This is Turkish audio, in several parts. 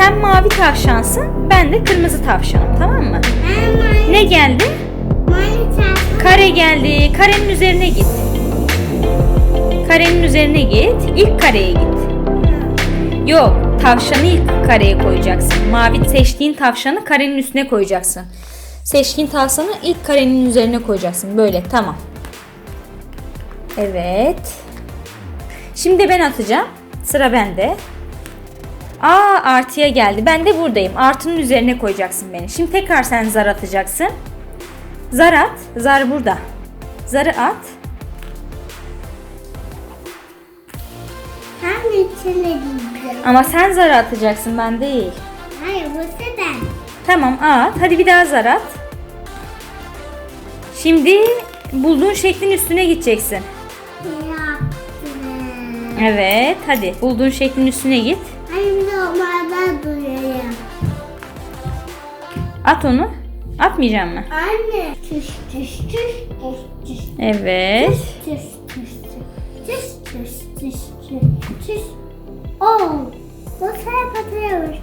sen mavi tavşansın, ben de kırmızı tavşanım tamam mı? Ne geldi? Kare geldi. Karenin üzerine git. Karenin üzerine git. İlk kareye git. Yok, tavşanı ilk kareye koyacaksın. Mavi seçtiğin tavşanı karenin üstüne koyacaksın. Seçtiğin tavşanı ilk karenin üzerine koyacaksın. Böyle, tamam. Evet. Şimdi ben atacağım. Sıra bende. Aa artıya geldi. Ben de buradayım. Artının üzerine koyacaksın beni. Şimdi tekrar sen zar atacaksın. Zar at. Zar burada. Zarı at. Hem içine. Ama sen zar atacaksın ben değil. Hayır bu sen. Tamam at. Hadi bir daha zar at. Şimdi bulduğun şeklin üstüne gideceksin. Evet. Hadi bulduğun şeklin üstüne git. Bir de onlardan duyayım. At onu. Atmayacağım mı? Anne. Tüş tüş tüş tüş tüş. Evet. Tüş tüş tüş. Tüş tüş tüş tüş. Oh. Bu sefer patlıyor.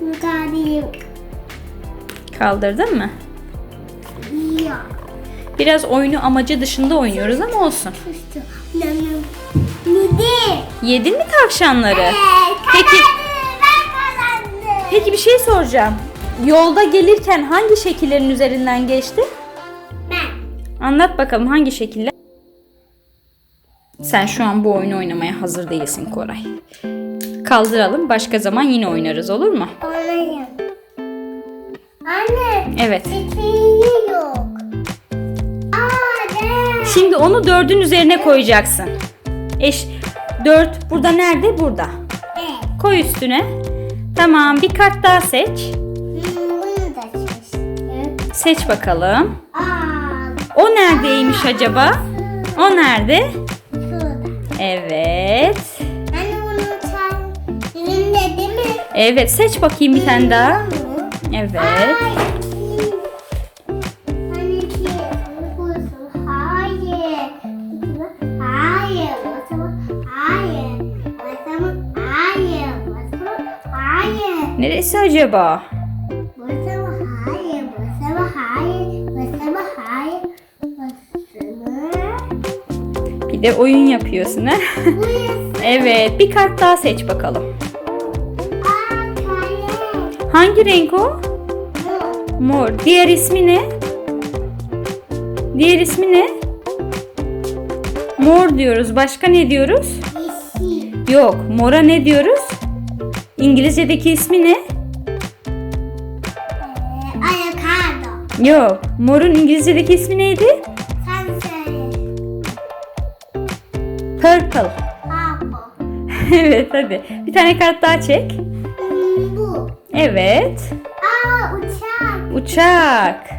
Müdahale Kaldırdın mı? yok. Biraz oyunu amacı dışında oynuyoruz ama olsun. Tüş tüş. Midi. Yedin mi tavşanları? Evet. Peki. Kazandım. Ben kazandım. Peki bir şey soracağım. Yolda gelirken hangi şekillerin üzerinden geçti? Ben. Anlat bakalım hangi şekiller? Sen şu an bu oyunu oynamaya hazır değilsin Koray. Kaldıralım başka zaman yine oynarız olur mu? Olayım. Anne. Evet. Çiçeği yok. Aa? Şimdi onu dördün üzerine koyacaksın. Eş dört burada nerede? Burada. Evet. Koy üstüne. Tamam bir kart daha seç. Hmm, bunu da çeşitli. Seç bakalım. Aa, O neredeymiş acaba? O nerede? şurada. Evet. Anne bunu çay. Dilimde değil mi? Evet seç bakayım bir tane daha. Evet. Ay, Neresi acaba? Hayır. Hayır. Hayır. Masama. Bir de oyun yapıyorsun ha. Evet bir kart daha seç bakalım. Aa, kare. Hangi renk o? Mor. Diğer ismi ne? Diğer ismi ne? Mor diyoruz. Başka ne diyoruz? Yeşil. Yok. Mora ne diyoruz? İngilizce'deki ismi ne? Ee, Avokado. Yok. Morun İngilizce'deki ismi neydi? Sen söyle. Purple. Purple. evet hadi. Bir tane kart daha çek. Bu. Evet. Aa uçak. Uçak.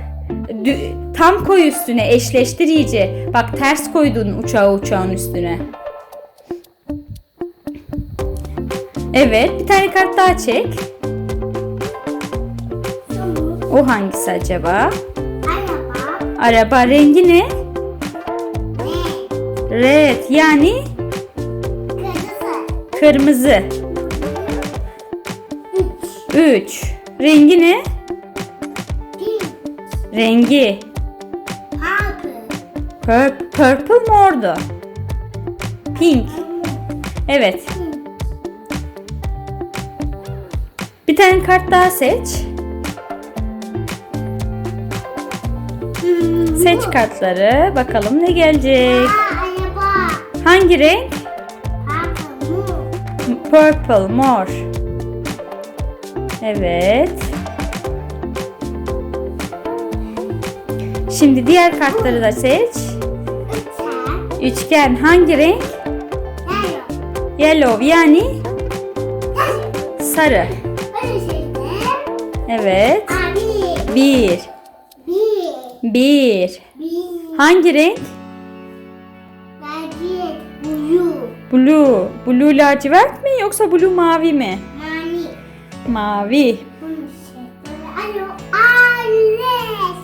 Dü- tam koy üstüne eşleştir iyice. Bak ters koydun uçağı uçağın üstüne. Evet bir tane kart daha çek. O hangisi acaba? araba. Araba rengi ne? Ne? Red yani Kırmızı. kırmızı. Üç. 3. Rengi ne? Pink. Rengi. Purple. Pur- purple mordu. Pink. Evet. Bir tane kart daha seç. Hmm, Seç kartları. Bakalım ne gelecek. Araba. Hangi renk? Purple. Purple, mor. Evet. Şimdi diğer kartları da seç. Uçak. Üçgen hangi renk? Yellow. Yellow yani sarı. Evet. Abi. Bir. Bir. Bir. Bir. Hangi renk? Belki blue. Blue. Blue lacivert mi yoksa blue mavi mi? Mavi. Alo. Anne.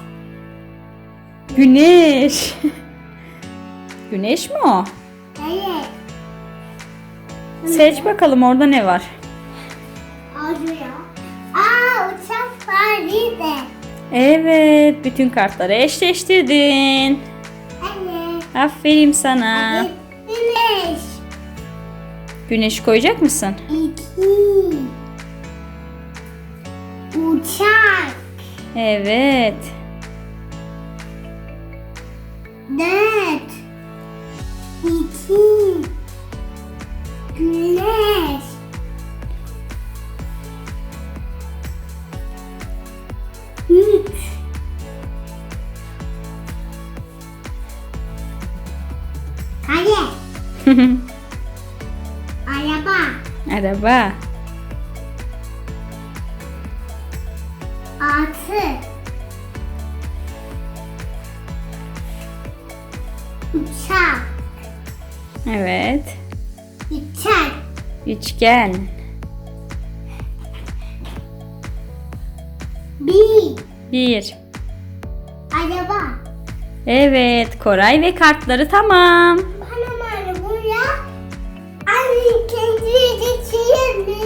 Güneş. Güneş mi o? Evet. Seç bakalım orada ne var? Evet, bütün kartları eşleştirdin. Anne. Aferin sana. Güneş. Güneş koyacak mısın? İki. Uçak. Evet. Araba. Altı. Uçak. Evet. Uçak. Üçgen. Bir. Bir. Araba. Evet, Koray ve kartları tamam.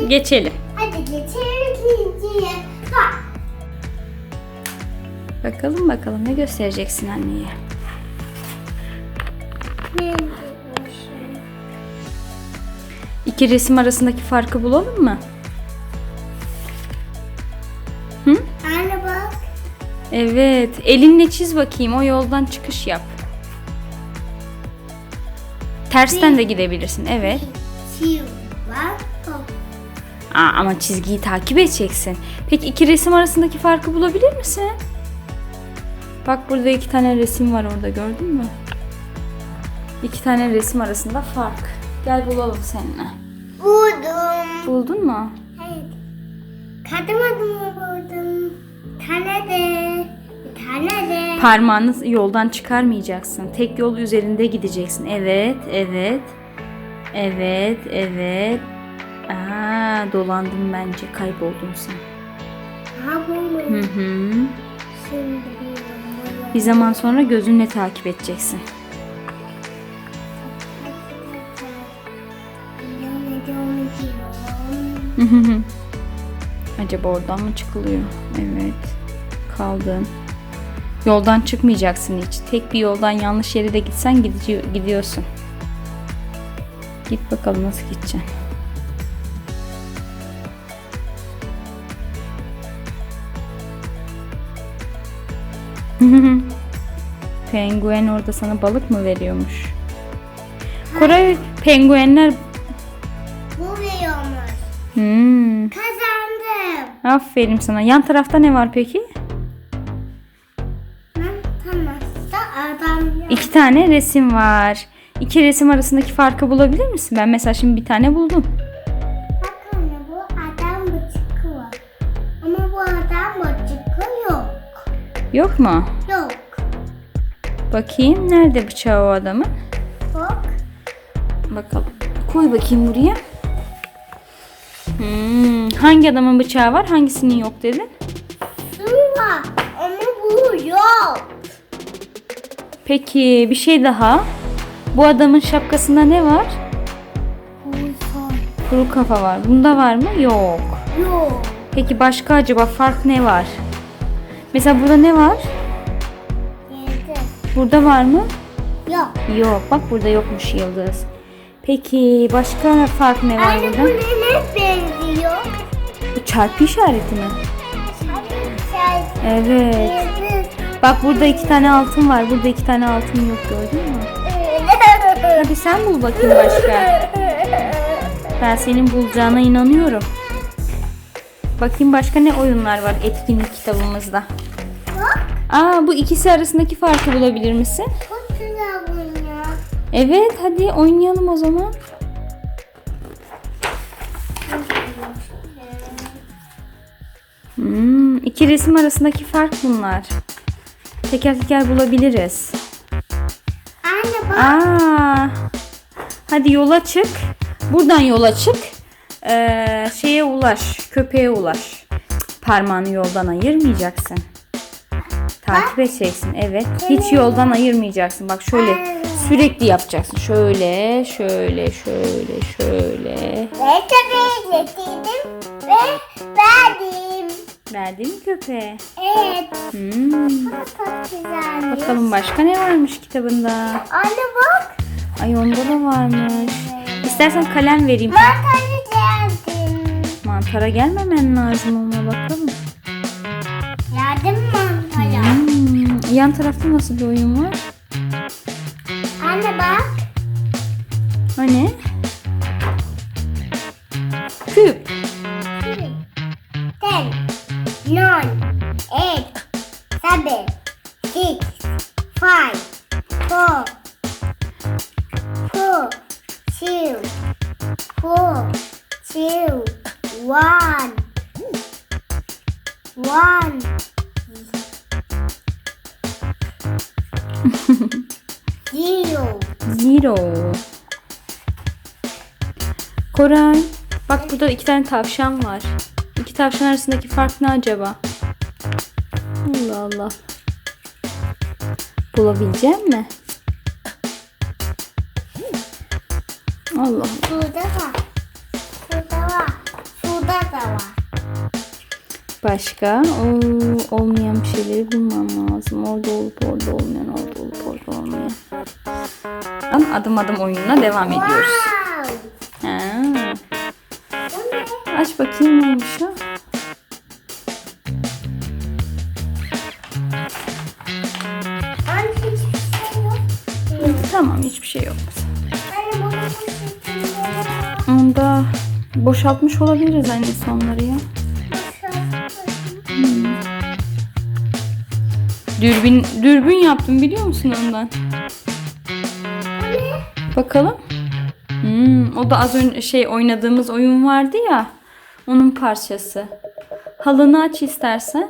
Geçelim. Hadi geçelim ikinciye. Ha. Bakalım bakalım ne göstereceksin anneye. İki resim arasındaki farkı bulalım mı? Hı? Anne bak. Evet, elinle çiz bakayım. O yoldan çıkış yap. Tersten de gidebilirsin. Evet. Aa, ama çizgiyi takip edeceksin. Peki iki resim arasındaki farkı bulabilir misin? Bak burada iki tane resim var orada gördün mü? İki tane resim arasında fark. Gel bulalım seninle. Buldum. Buldun mu? Hayır. Kadım adımı buldum. Tane de. Tane de. Parmağını yoldan çıkarmayacaksın. Tek yol üzerinde gideceksin. Evet, evet. Evet, evet. Aa, dolandın bence. Kayboldun sen. Ha? Hı hı. Şimdi. Bir zaman sonra gözünle takip edeceksin. Acaba oradan mı çıkılıyor? Evet. Kaldın. Yoldan çıkmayacaksın hiç. Tek bir yoldan yanlış yere de gitsen gidiyorsun. Git bakalım nasıl gideceksin. Penguen orada sana balık mı veriyormuş? Koray penguenler Bu veriyormuş. Hmm. Kazandım. Aferin sana. Yan tarafta ne var peki? Ben tamamsa adam yok. İki tane resim var. İki resim arasındaki farkı bulabilir misin? Ben mesela şimdi bir tane buldum. Yok mu? Yok. Bakayım. Nerede bıçağı o adamın? Bak. Bakalım. Koy bakayım buraya. Hmm, hangi adamın bıçağı var? Hangisinin yok dedin? Var. Ama bu yok. Peki bir şey daha. Bu adamın şapkasında ne var? Kuru kafa var. Bunda var mı? Yok. Yok. Peki başka acaba fark ne var? Mesela burada ne var? Yedi. Burada var mı? Yok. Yok. Bak burada yokmuş yıldız. Peki başka fark ne var Anne bu burada? nene benziyor? Bu çarpı işareti mi? Evet. Bak burada iki tane altın var. Burada iki tane altın yok gördün mü? Hadi sen bul bakayım başka. Ben senin bulacağına inanıyorum. Bakayım başka ne oyunlar var etkinlik kitabımızda. Aa bu ikisi arasındaki farkı bulabilir misin? Çok güzel bu ya. Evet hadi oynayalım o zaman. Hmm, iki resim arasındaki fark bunlar. Teker teker bulabiliriz. Anne bak. Aa, hadi yola çık. Buradan yola çık. Ee, şeye ulaş. Köpeğe ulaş. Parmağını yoldan ayırmayacaksın. Takip edeceksin. Evet. Hiç yoldan ayırmayacaksın. Bak şöyle sürekli yapacaksın. Şöyle, şöyle, şöyle, şöyle. Ve tabii getirdim ve verdim. Verdin mi köpeğe? Evet. Hmm. Çok güzelmiş. Bakalım başka ne varmış kitabında? Anne bak. Ay onda da varmış. İstersen kalem vereyim. Mantarı geldim. Mantara gelmemen lazım ona bakalım. Yan tarafta nasıl bir oyun var? Anne bak. Hani? Küp. Ten, nine, eight, seven, six, five, four, four, two, four, two, one, one. Zero. Zero. Koray. Bak burada iki tane tavşan var. İki tavşan arasındaki fark ne acaba? Allah Allah. Bulabilecek mi? Allah. Burada var. Burada var. Şurada da var. Başka? Oo, olmayan bir şeyleri bulmam lazım. Orada olup orada olmayan, orada olup orada olmayan. Adım adım oyununa devam ediyoruz. Wow. Ha. Ne? Aç bakayım neymiş o? Anne hiçbir şey yok. Yok. Tamam hiçbir şey yok. Onda boşaltmış olabiliriz anne sonları ya. Dürbün dürbün yaptım biliyor musun ondan? Bakalım. Hmm, o da az önce şey oynadığımız oyun vardı ya. Onun parçası. Halını aç istersen.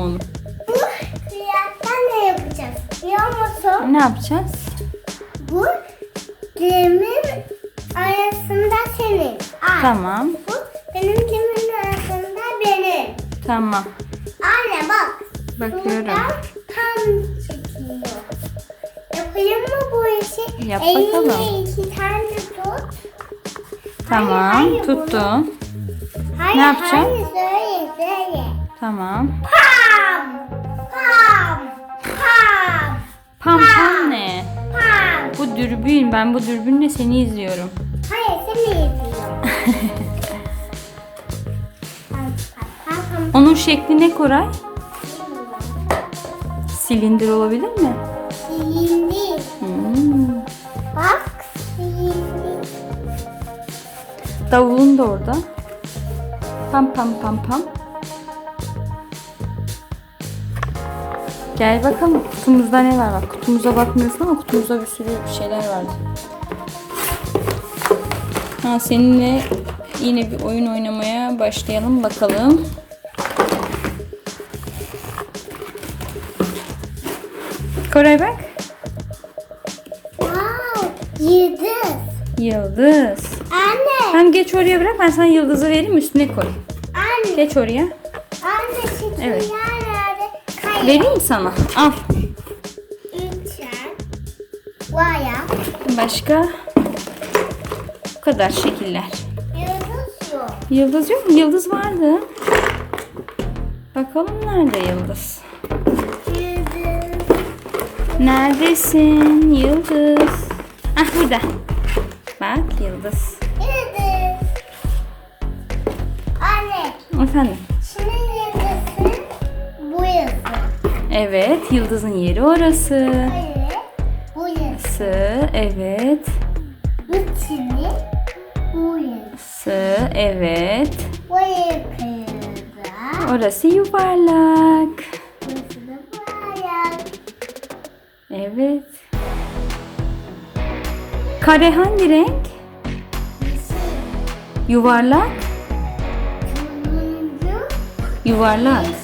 Oğlum. bu kıyafetten ne yapacağız? Biliyor musun? Ne yapacağız? Bu gemimin arasında senin. Al. Tamam. Bu benim gemimin arasında benim. Tamam. Anne bak. Bakıyorum. Buradan tam çekiyor. Yapayım mı bu işi? Yap bakalım. iki tane tut. Tamam. hayır, Tuttun. Hayır, Ne yapacağım? Hayır söyle söyle. Tamam. Pam! Pam! Pam! Pam pam ne? Pam! Bu dürbün. Ben bu dürbünle seni izliyorum. Hayır seni izliyorum. Onun şekli ne Koray? Silindir olabilir mi? Silindir. Hmm. Bak silindir. Davulun da orada. Pam pam pam pam. Gel bakalım kutumuzda ne var bak. Kutumuza bakmıyorsun ama kutumuzda bir sürü şeyler vardı. Ha seninle yine bir oyun oynamaya başlayalım bakalım. Koray bak. Wow! Yıldız. Yıldız. Anne. Sen geç oraya bırak ben sana yıldızı vereyim üstüne koy. Anne. Geç oraya. Anne şekiller Evet. Vereyim sana. Al. Başka? Bu kadar şekiller. Yıldız yok. Yıldız yok mu? Yıldız vardı. Bakalım nerede yıldız? Yıldız. Neredesin yıldız? Ah burada. Bak yıldız. Yıldız. Anne. Efendim. Evet yıldızın yeri orası. Evet. Bu çini. Bu yıldız. Sı evet. Bu yıldız. Orası yuvarlak. Burası da bayağı. Evet. Kare hangi renk? Yuvarlak. Yuvarlak.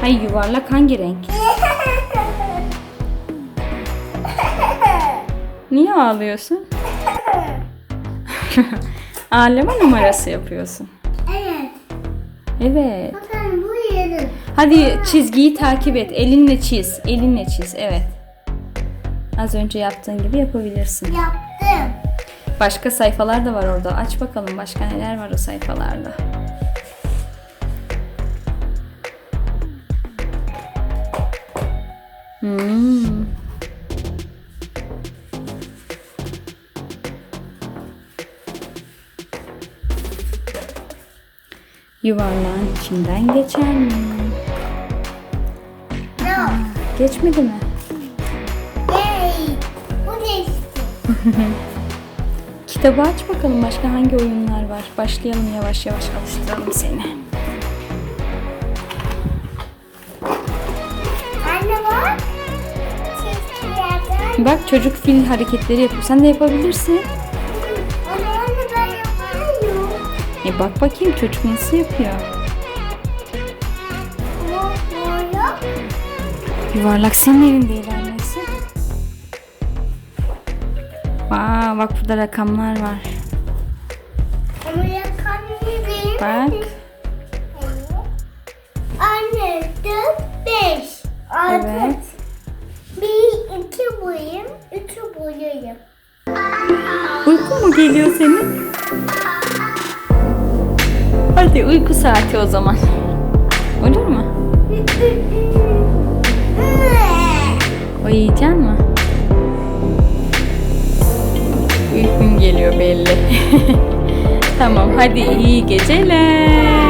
Hayır yuvarlak hangi renk? Niye ağlıyorsun? Ağlama numarası yapıyorsun. evet. Evet. Bakın bu yedim. Hadi çizgiyi takip et. Elinle çiz. Elinle çiz. Evet. Az önce yaptığın gibi yapabilirsin. Yaptım. Başka sayfalar da var orada. Aç bakalım başka neler var o sayfalarda. Hmm. Yuvarlağın içinden geçer mi? No. Geçmedi mi? Yay. Bu geçti. Kitabı aç bakalım başka hangi oyunlar var. Başlayalım yavaş yavaş alıştıralım seni. Bak çocuk fil hareketleri yapıyor. Sen de yapabilirsin. Ama anne ben yapamıyorum. E bak bakayım çocuk nasıl yapıyor. Böyle. Yuvarlak senin elin değil annesi. Aa bak burada rakamlar var. Ama. Bak. Anne dört beş. Altı. Evet. Boyayım. Üçü boyayım. Uyku mu geliyor senin? Hadi uyku saati o zaman. Olur mu? Uyuyacaksın mı? Uykun geliyor belli. tamam hadi iyi geceler.